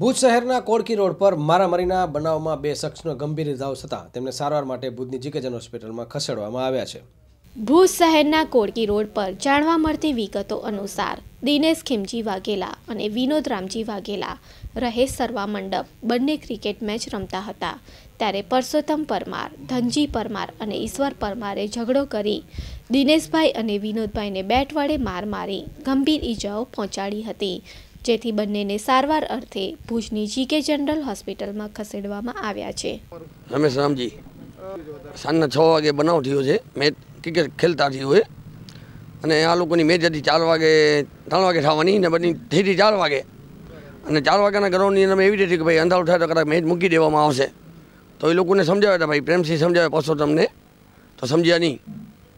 ભુજ શહેરના કોડકી રોડ પર મારામારીના બનાવમાં બે શખ્સનો ગંભીર ઇજાઓ થતાં તેમને સારવાર માટે ભુજની જીકેજન હોસ્પિટલમાં ખસેડવામાં આવ્યા છે. ભુજ શહેરના કોડકી રોડ પર જાણવા મળતી વિગતો અનુસાર દિનેશ ખીમજી વાઘેલા અને વિનોદ રામજી વાઘેલા રહે સરવા મંડપ. બંને ક્રિકેટ મેચ રમતા હતા. ત્યારે પરસોત્તમ પરમાર, ધનજી પરમાર અને ઈશ્વર પરમારે ઝઘડો કરી દિનેશભાઈ અને વિનોદભાઈને બેટ વડે માર મારી ગંભીર ઈજાઓ પહોંચાડી હતી. જેથી બંનેને સારવાર અર્થે ભુજની જીકે જનરલ હોસ્પિટલમાં ખસેડવામાં આવ્યા છે. રમેશ રામજી, સાંજના છ વાગે બનાવ થયો છે. મેચ ક્રિકેટ ખેલતા થયું હોય અને આ લોકોની મેચ હતી ચાર વાગે, ત્રણ વાગે થવાની ને બધી થઈ ચાર વાગે. અને ચાર વાગ્યાના ગ્રાઉન્ડની અંદર એવી રીતે કે ભાઈ અંધારું થાય તો કદાચ મેચ મૂકી દેવામાં આવશે. તો એ લોકોને સમજાવ્યા હતા ભાઈ, પ્રેમથી સમજાવે પાછો તમને. તો સમજ્યા નહીં.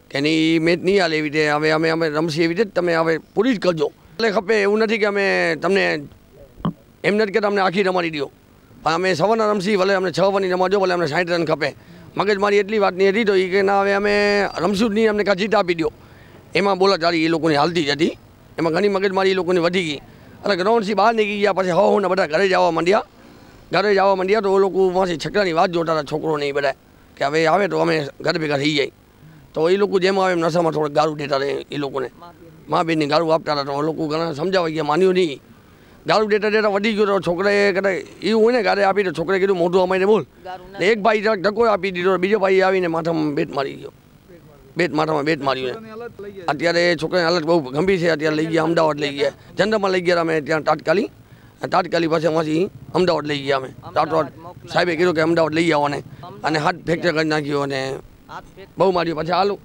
કે એની મેચ નહીં હાલે એવી રીતે. હવે અમે અમે રમશી એવી રીતે તમે હવે પૂરી જ કરજો. એટલે ખપે, એવું નથી કે અમે તમને એમ નથી કે તમને આખી રમાડી દો પણ અમે સવારના રમશી, ભલે અમને છ ઓવરની રમાજો, ભલે અમને સાઠ રન ખપે. મગજમારી એટલી વાતની હતી તો એ કે ના, હવે અમે રમશું જ નહીં, અમને કાં જીત આપી દો. એમાં બોલા ચાલી એ લોકોની હાલતી જ હતી. એમાં ઘણી મગજમારી એ લોકોની વધી ગઈ. અને ગ્રાઉન્ડથી બહાર નીકળી ગયા પછી હવ ને બધા ઘરે જવા માંડ્યા. ઘરે જવા માંડ્યા તો એ લોકો પાછી છકડાની વાત જોતા હતા, છોકરો નહીં બધા કે હવે આવે તો અમે ઘર ભેગા થઈ જાય. તો એ લોકો જેમ આવે એમ નશામાં થોડુંક ગારું દેતા રહે એ લોકોને. મા બેનની ગાળું આપતા હતા. તો લોકો ઘણા સમજાવવા ગયા માન્યું નહીં. ગાળું દેતા દેતા વધી ગયો તો છોકરાએ કદાચ એવું હોય ને ગારે આપી તો છોકરાએ કીધું મોઢું અમારે બોલ. ને એક ભાઈ જરાક ધક્કો આપી દીધો બીજો ભાઈ આવીને માથામાં બેટ મારી ગયો. બેટ માથામાં બેટ માર્યું ને અત્યારે છોકરાની હાલત બહુ ગંભીર છે. અત્યારે લઈ ગયા અમદાવાદ લઈ ગયા. જનરલમાં લઈ ગયા અમે ત્યાં તાત્કાલિક તાત્કાલિક પછી અમારી અમદાવાદ લઈ ગયા અમે. તાટવાડ સાહેબે કીધું કે અમદાવાદ લઈ આવો અને હાથ ફ્રેક્ચર કરી નાખ્યો અને બહુ માર્યું. પછી હાલો.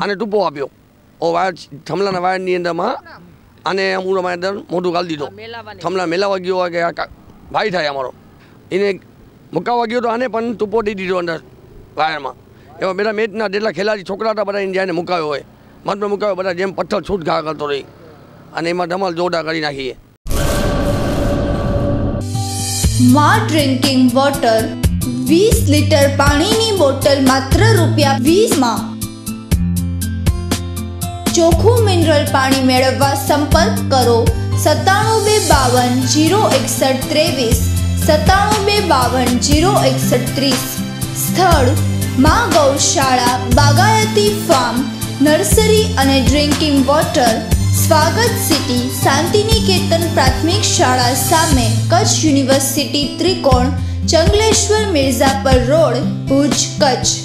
આને ટૂંપો આપ્યો. વાયર થમલાના વાયરની અંદરમાં આને અમારી અંદર મોઢું ગાળી દીધો. થમલા મેલાવા ગયો હોય કે આ ભાઈ થાય અમારો. એને મુકાવા ગયો તો આને પણ ટૂંપો દઈ દીધો અંદર વાયરમાં. એવા બધા મેચના જેટલા ખેલાડી છોકરા હતા બધા એને જાય મુકાયો હોય. મતમાં મુકાયો બધા જેમ પથ્થર છૂટ ઘા કરતો રહી. અને એમાં ધમાલ જોડા કરી નાખીએ માં ડ્રિંકિંગ વોટર વીસ લીટર પાણીની બોટલ માત્ર રૂપિયા વીસમાં. ચોખ્ખું મિનરલ પાણી મેળવવા સંપર્ક કરો. સત્તાણું બે બાવન જીરો એકસઠ ત્રેવીસ. સત્તાણું બે બાવન જીરો એકસઠ ત્રીસ. સ્થળ, મા ગૌશાળા, બાગાયતી ફાર્મ, નર્સરી અને drinking water. Swagat city, Shantiniketan પ્રાથમિક શાળા સામે કચ્છ યુનિવર્સિટી ત્રિકોણ, ચંગલેશ્વર મિર્ઝાપર રોડ, ભુજ, કચ્છ.